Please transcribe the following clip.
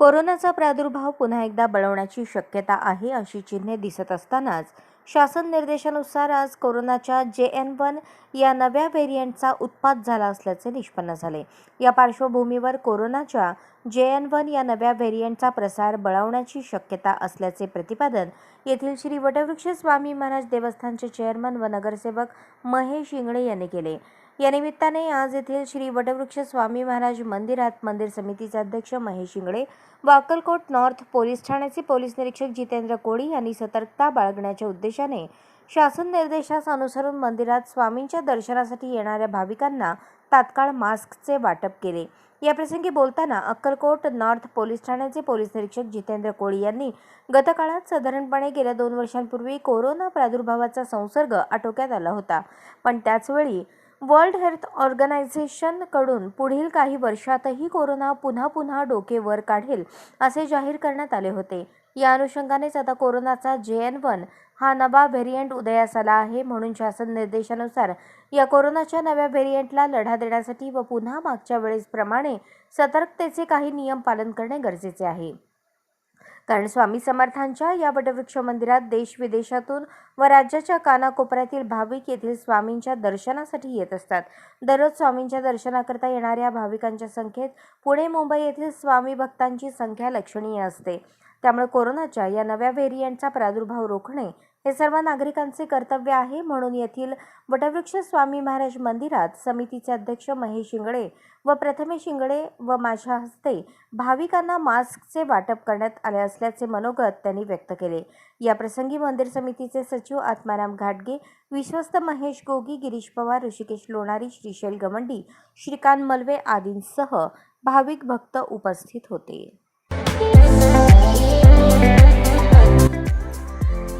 कोरोनाचा प्रादुर्भाव पुन्हा एकदा बळवण्याची शक्यता आहे अशी चिन्हे दिसत असतानाच शासन निर्देशानुसार आज कोरोनाच्या जे एन वन या नव्या व्हेरियंटचा उत्पात झाला असल्याचे निष्पन्न झाले. या पार्श्वभूमीवर कोरोनाच्या जे एन वन या नव्या व्हेरियंटचा प्रसार बळवण्याची शक्यता असल्याचे प्रतिपादन येथील श्री वटवृक्ष स्वामी महाराज देवस्थानचे चेअरमन व नगरसेवक महेश इंगळे यांनी केले. या निमित्ताने आज येथील श्री वटवृक्ष स्वामी महाराज मंदिरात मंदिर समितीचे अध्यक्ष महेश इंगळे व अक्कलकोट नॉर्थ पोलीस ठाण्याचे पोलीस निरीक्षक जितेंद्र कोळी यांनी सतर्कता बाळगण्याच्या उद्देशाने शासन निर्देशास अनुसरून मंदिरात स्वामींच्या दर्शनासाठी येणाऱ्या भाविकांना तात्काळ मास्कचे वाटप केले. याप्रसंगी बोलताना अक्कलकोट नॉर्थ पोलीस ठाण्याचे पोलीस निरीक्षक जितेंद्र कोळी यांनी गतकाळात साधारणपणे गेल्या दोन वर्षांपूर्वी कोरोना प्रादुर्भावाचा संसर्ग आटोक्यात आला होता. पण त्याचवेळी वर्ल्ड हेल्थ ऑर्गनायझेशनकडून पुढील काही वर्षातही कोरोना पुन्हा पुन्हा डोके वर काढेल असे जाहीर करण्यात आले होते. या अनुषंगानेच आता कोरोनाचा जे एन वन हा नवा व्हेरियंट उदयास आला आहे म्हणून शासन निर्देशानुसार या कोरोनाच्या नव्या व्हेरियंटला लढा देण्यासाठी व पुन्हा मागच्या वेळेसप्रमाणे सतर्कतेचे काही नियम पालन करणे गरजेचे आहे. कारण स्वामी समर्थांच्या या वटवृक्ष मंदिरात देश विदेशातून व राज्याच्या कानाकोपऱ्यातील भाविक येथील स्वामींच्या दर्शनासाठी येत असतात. दररोज स्वामींच्या दर्शनाकरता येणाऱ्या भाविकांच्या संख्येत पुणे मुंबई येथील स्वामी भक्तांची संख्या लक्षणीय असते. त्यामुळे कोरोनाच्या या नव्या व्हेरियंटचा प्रादुर्भाव रोखणे हे सर्व नागरिकांचे कर्तव्य आहे म्हणून येथील वटवृक्ष स्वामी महाराज मंदिरात समितीचे अध्यक्ष महेश शिंगडे व प्रथमेश शिंगडे व माझ्या हस्ते भाविकांना मास्कचे वाटप करण्यात आले असल्याचे मनोगत त्यांनी व्यक्त केले. या प्रसंगी मंदिर समितीचे सचिव आत्माराम घाटगे विश्वस्त महेश गोगी गिरीश पवार ऋषिकेश लोणारी श्रीशैल गवंडी श्रीकांत मलवे आदींसह भाविक भक्त उपस्थित होते.